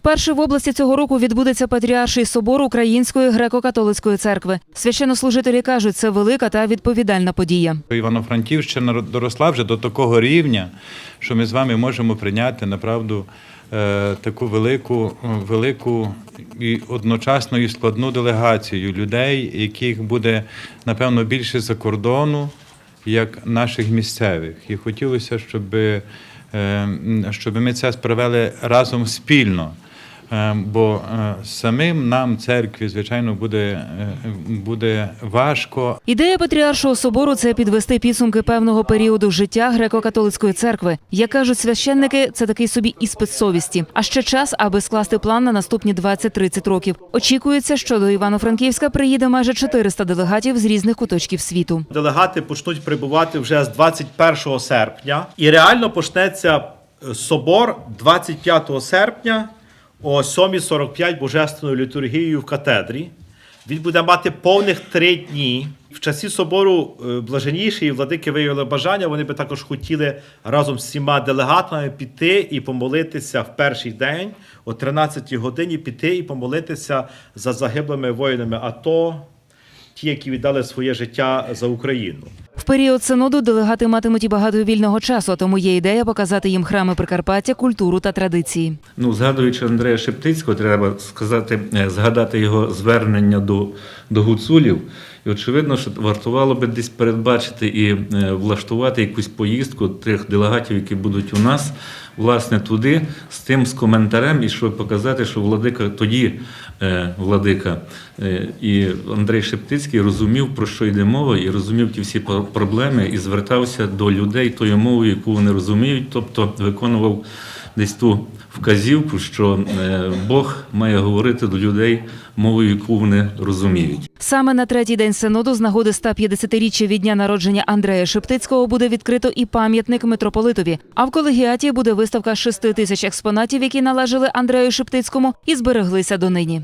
Вперше в області цього року відбудеться патріарший собор Української греко-католицької церкви. Священнослужителі кажуть, це велика та відповідальна подія. Івано-Франківщина доросла вже до такого рівня, що ми з вами можемо прийняти направду е, таку велику, велику і одночасно і складну делегацію людей, яких буде напевно більше за кордону, як наших місцевих. І хотілося, щоб, е, щоб ми це справили разом спільно. Е, Бо е, самим нам, церкві, звичайно, буде, е, буде важко, Ідея патріаршого собору це підвести підсумки певного періоду життя греко-католицької церкви. Як кажуть священники, це такий собі іспит совісті. А ще час, аби скласти план на наступні 20-30 років. Очікується, що до Івано-Франківська приїде майже 400 делегатів з різних куточків світу. Делегати почнуть прибувати вже з 21 серпня, і реально почнеться собор 25 серпня о 7.45 божественною літургією в катедрі. Він буде мати повних три дні. В часі собору е, блаженніші і владики виявили бажання. Вони би також хотіли разом з всіма делегатами піти і помолитися в перший день о 13 годині піти і помолитися за загиблими воїнами АТО, ті, які віддали своє життя за Україну. В період синоду делегати матимуть і багато вільного часу, тому є ідея показати їм храми Прикарпаття, культуру та традиції. Ну, згадуючи Андрея Шептицького, треба сказати, е, згадати його звернення до, до гуцулів. І очевидно, що вартувало би десь передбачити і е, влаштувати якусь поїздку тих делегатів, які будуть у нас, власне, туди, з тим з коментарем, і щоб показати, що владика тоді е, владика і Андрей Шептицький розумів, про що йде мова, і розумів ті всі проблеми, і звертався до людей тою мовою, яку вони розуміють, тобто виконував десь ту вказівку, що е, Бог має говорити до людей мовою, яку вони розуміють. Саме на третій день синоду з нагоди 150-річчя від дня народження Андрея Шептицького буде відкрито і пам'ятник митрополитові. А в колегіаті буде виставка 6 тисяч експонатів, які належали Андрею Шептицькому і збереглися донині.